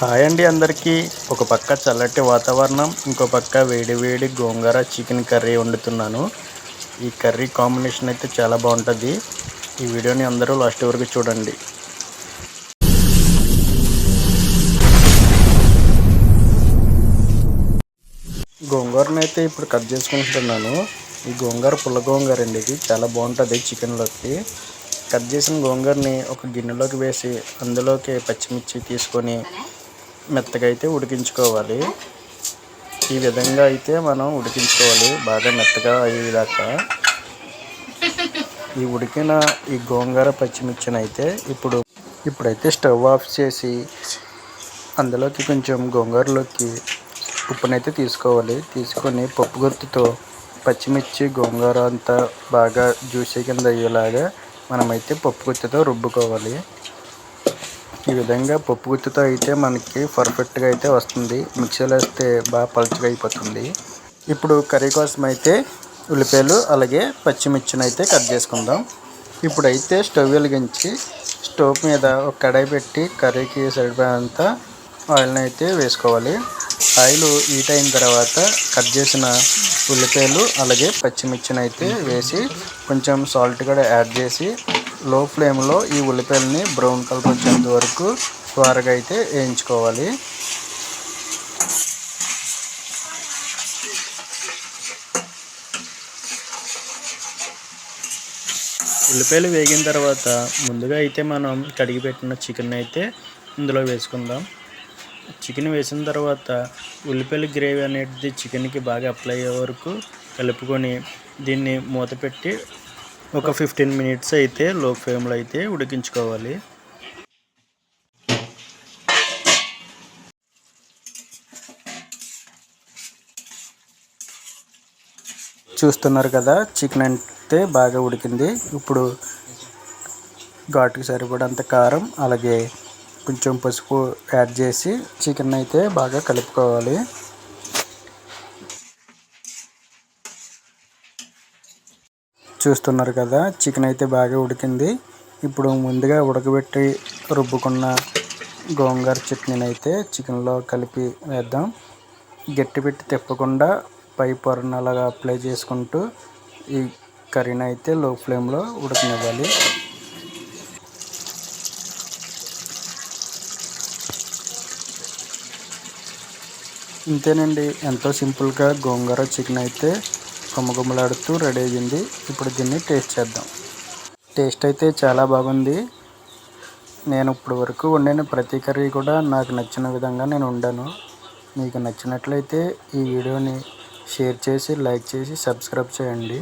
Hi అండి అందరికీ. ఒక పక్క చల్లటి వాతావరణం ఇంకో పక్క వేడి వేడి గోంగూర చికెన్ కర్రీ వండుతున్నాను. ఈ కర్రీ కాంబినేషన్ అయితే చాలా బాగుంటుంది. ఈ వీడియోని అందరూ లాస్ట్ వరకు చూడండి. గోంగూరను అయితే ఇప్పుడు కట్ చేసుకుంటున్నాను. ఈ గోంగూర పుల్ల గోంగూర అండి ఇది. చాలా బాగుంటుంది చికెన్లోకి. కట్ చేసిన గోంగూరని ఒక గిన్నెలోకి వేసి అందులోకి పచ్చిమిర్చి తీసుకొని మెత్తగా అయితే ఉడికించుకోవాలి. ఈ విధంగా అయితే మనం ఉడికించుకోవాలి. బాగా మెత్తగా అయ్యేదాకా. ఈ ఉడికిన ఈ గోంగూర పచ్చిమిర్చినైతే అయితే ఇప్పుడు ఇప్పుడైతే స్టవ్ ఆఫ్ చేసి అందులోకి కొంచెం గోంగూరలోకి ఉప్పునైతే తీసుకోవాలి. తీసుకొని పప్పు గుర్తుతో పచ్చిమిర్చి గోంగూర అంతా బాగా జ్యూసీ కింద అయ్యేలాగా మనమైతే పప్పు గుత్తితో రుబ్బుకోవాలి. ఈ విధంగా పప్పు గుత్తితో అయితే మనకి పర్ఫెక్ట్గా అయితే వస్తుంది. మిక్సీలో వేస్తే బాగా పలుచగా అయిపోతుంది. ఇప్పుడు కర్రీ కోసం అయితే ఉల్లిపాయలు అలాగే పచ్చిమిర్చిని అయితే కట్ చేసుకుందాం. ఇప్పుడైతే స్టవ్ వెలిగించి స్టవ్ మీద ఒక కడాయి పెట్టి కర్రీకి సరిపోయేంత ఆయిల్ని అయితే వేసుకోవాలి. ఆయిల్ హీట్ అయిన తర్వాత కట్ చేసిన ఉల్లిపాయలు అలాగే పచ్చిమిర్చిని అయితే వేసి కొంచెం సాల్ట్ కూడా యాడ్ చేసి లో ఫ్లేమ్లో ఈ ఉల్లిపాయలని బ్రౌన్ కలర్ వచ్చేంత వరకు త్వరగా అయితే వేయించుకోవాలి. ఉల్లిపాయలు వేగిన తర్వాత ముందుగా అయితే మనం కడిగి పెట్టిన చికెన్ అయితే ఇందులో వేసుకుందాం. చికెన్ వేసిన తర్వాత ఉల్లిపాయల గ్రేవీ అనేది చికెన్కి బాగా అప్లై అయ్యే వరకు కలుపుకొని దీన్ని మూత పెట్టి ఒక ఫిఫ్టీన్ మినిట్స్ అయితే లో ఫ్లేమ్లో అయితే ఉడికించుకోవాలి. చూస్తున్నారు కదా చికెన్ అయితే బాగా ఉడికింది. ఇప్పుడు ఘాటుకి సరిపడంత కారం అలాగే కొంచెం పసుపు యాడ్ చేసి చికెన్ అయితే బాగా కలుపుకోవాలి. చూస్తున్నారు కదా చికెన్ అయితే బాగా ఉడికింది. ఇప్పుడు ముందుగా ఉడకబెట్టి రుబ్బుకున్న గోంగూర చట్నీని అయితే చికెన్లో కలిపి వేద్దాం. గట్టి పెట్టి తిప్పకుండా పై పొరను అలాగా అప్లై చేసుకుంటూ ఈ కర్రీని అయితే లో ఫ్లేమ్లో ఉడకనివ్వాలి. ఇంతేనండి ఎంతో సింపుల్గా గోంగూర చికెన్ అయితే గుమ్మగుమ్మలాడుతూ రెడీ అయ్యింది. ఇప్పుడు దీన్ని టేస్ట్ చేద్దాం. టేస్ట్ అయితే చాలా బాగుంది. నేను ఇప్పటి వరకు వండిన ప్రతి కర్రీ కూడా నాకు నచ్చిన విధంగా నేను వండాను. మీకు నచ్చినట్లయితే ఈ వీడియోని షేర్ చేసి లైక్ చేసి సబ్స్క్రైబ్ చేయండి.